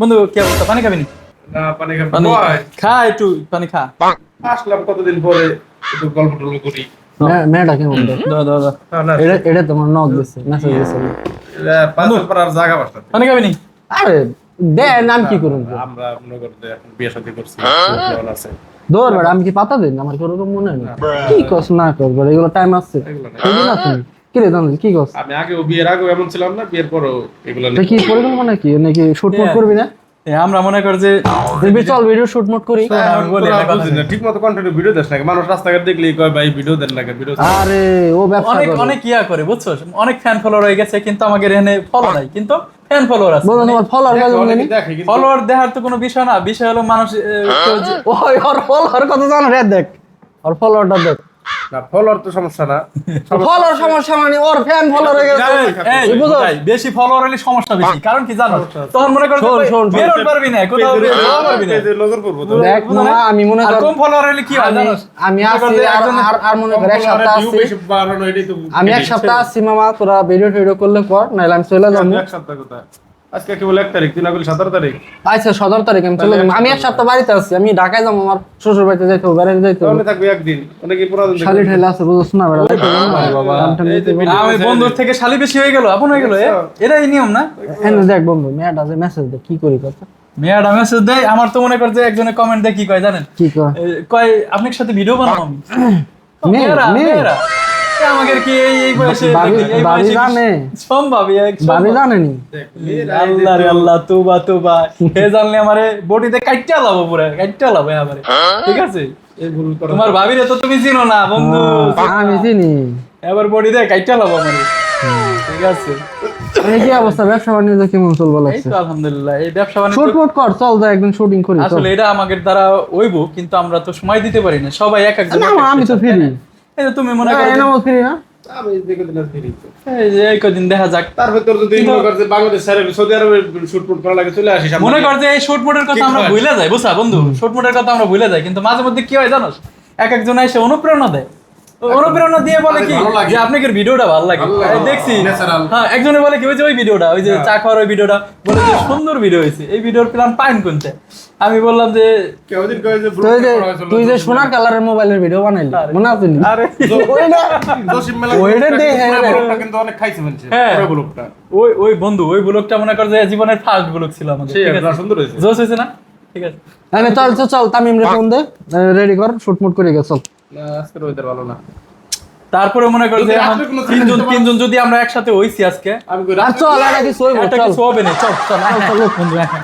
বন্ধু কি অবস্থা? পানি খাবি না পানি খাব? খা একটু পানি খা। আসলাম কতদিন পরে একটু গল্প টল্প করি। মেয়েটা কেমন? এটা এটা তোমার নক দিছে মেসেজ দিছে। এটা পাঁচ আর জায়গা বাসা। পানি খাবি আরে দে নাম কি করুন আমরা মনে করতে এখন বিয়ে শাদী করছি। আছে। দৌড় আমি কি পাতা দিন? আমার কোনো মনে হয় না। কি কস না কর এগুলো টাইম এগুলো না। কি রে কি কস আমি আগেও বিয়ের আগেও এমন ছিলাম না বিয়ের পরেও এগুলো কি পরিকল্পনা কি? নাকি শুট মুট। করবি না? আমরা মনে কর যে দেখবি চল ভিডিও শুট মুট করি। ঠিক মতো কন্টেন্ট ভিডিও দেশ নাকি? মানুষ রাস্তাঘাট দেখলেই কয় ভাই ভিডিও দেন নাকি ভিডিও আরে ও ব্যবসা অনেক অনেক ইয়া করে বুঝছ অনেক ফ্যান ফলোয়ার হয়ে গেছে কিন্তু আমাকে এখানে ফলো নাই। কিন্তু ফ্যান ফলোয়ার আছে। বলো তোমার ফলোয়ার কাজ কিন্তু ফলোয়ার দেখার তো কোনো বিষয় না। বিষয় হলো মানুষ ওই ওর ফলোয়ার কত জানো রে দেখ। ওর ফলোয়ারটা দেখ। না ফলোয়ার তো সমস্যা না। ফলোয়ার সমস্যা মানে ওর ফ্যান ফলোয়ার হয়ে গেছে। এই, এই, বুঝো? বেশি ফলোয়ার হলে সমস্যা বেশি। কারণ কি জানো? তখন মনে করো শোন, শোন, শোন। পারবি না কোথাও বেরোতে পারবি না। পেজে নজর তো। দেখ মামা আমি মনে কর কম ফলোয়ার হলে কি হয় জানো আমি মনে কর আছি যে আর আর- আর মনে কর এক সপ্তাহ আমি এক আছি মামা তোরা ভিডিও টিডিও করলে কর নাইলে আমি চলে যাব। এক সপ্তাহ কোথায়? আজকে কেবল এক তারিখ দিন আগে সতেরো তারিখ। আচ্ছা সতেরো তারিখ আমি চলে যাব। আমি এক সপ্তাহ বাড়িতে আছি আমি ঢাকায় যাব আমার শ্বশুর বাড়িতে যাইতে হবে বেড়াতে যাইতে হবে। তাহলে থাকবে একদিন অনেকে পুরো দিন শালি ঠেলে আছে বুঝছ না। বাবা। এই বন্ধুর থেকে শালি বেশি হয়ে গেল আপন হয়ে গেল এ? এটাই নিয়ম না? এনে দেখ বন্ধু মেয়েটা যে মেসেজ দে কি করি কথা? মেয়েরা মেসেজ দেয় আমার তো মনে কর যে একজনে কমেন্ট দেয় কি কয় জানেন? কি এ, কয় আপনার সাথে ভিডিও বানাবো আমি? মেয়েরা মেয়েরা। কি এই বয়সে জানে। আল্লাহ রে আল্লাহ তুবা তুবা। হে জানলে আমারে? বডিতে পুরো আমারে ঠিক আছে? তোমার ভাবিরে তো তুমি চিনো না বন্ধু। আমি চিনি। এবার বডিতে আমারে। ঠিক আছে? এই কি অবস্থা? ব্যবসা বাণিজ্য কেমন চলবো এই লাগছে? তো আলহামদুলিল্লাহ এই ব্যবসা বাণিজ্য শুট মুট কর চল যা একদিন শুটিং করি আসলে এটা আমাদের দ্বারা হইব কিন্তু আমরা তো সময় দিতে পারি না। সবাই এক একজন আমি তো ফ্রি? এই যে তুমি মনে করো ফ্রি না? আমি এই যে এই কদিন দেখা যাক। তার ভেতর যদি মনে কর যে বাংলাদেশ ছেড়ে সৌদি আরবে শুট ফুট করা লাগে চলে আসি মনে কর যে এই শর্ট মোটের কথা আমরা ভুলে যাই বুঝছা? বন্ধু মোটের কথা আমরা ভুলে যাই কিন্তু মাঝে মধ্যে কি হয় জানো এক একজন এসে অনুপ্রেরণা দেয়। অনুপ্রেরণা দিয়ে বলে কি? ভালো লাগে। যে আপনাকে ভিডিওটা ভালো লাগে। দেখছি। হ্যাঁ একজনে বলে কি ওই যে ওই ভিডিওটা ওই যে চা খাওয়ার ওই ভিডিওটা। বলে যে সুন্দর ভিডিও হয়েছে। এই ভিডিওর প্ল্যান পাইন কোনটা আমি বললাম যে কেউ দিন কয় যে তুই যে সোনার কালারের মোবাইলের ভিডিও বানাইলি মনে আছে নি? আরে। ওইটা ওইটা ব্লগটা দে, কিন্তু হ্যাঁ, হ্যাঁ। কিন্তু অনেক খাইছে মানুষে, হ্যাঁ। পুরো ব্লগটা। ওই ওই বন্ধু ওই ব্লগটা মনে কর যে জীবনের ফার্স্ট ব্লগ ছিল আমাদের ঠিক আছে? সুন্দর হয়েছে। জোস হয়েছে না? ঠিক আছে। আমি চল চল চল তামিম রে ফোন দে। রেডি কর শুট মুট করে গে চল। আজকের ওয়েদার ভালো না। তারপরে মনে কর যে তিনজন তিনজন যদি আমরা একসাথে হইছি আজকে আমি চল আর কিছু হইব চল। হবে না চল চল চল, চল, বন্ধু এখন।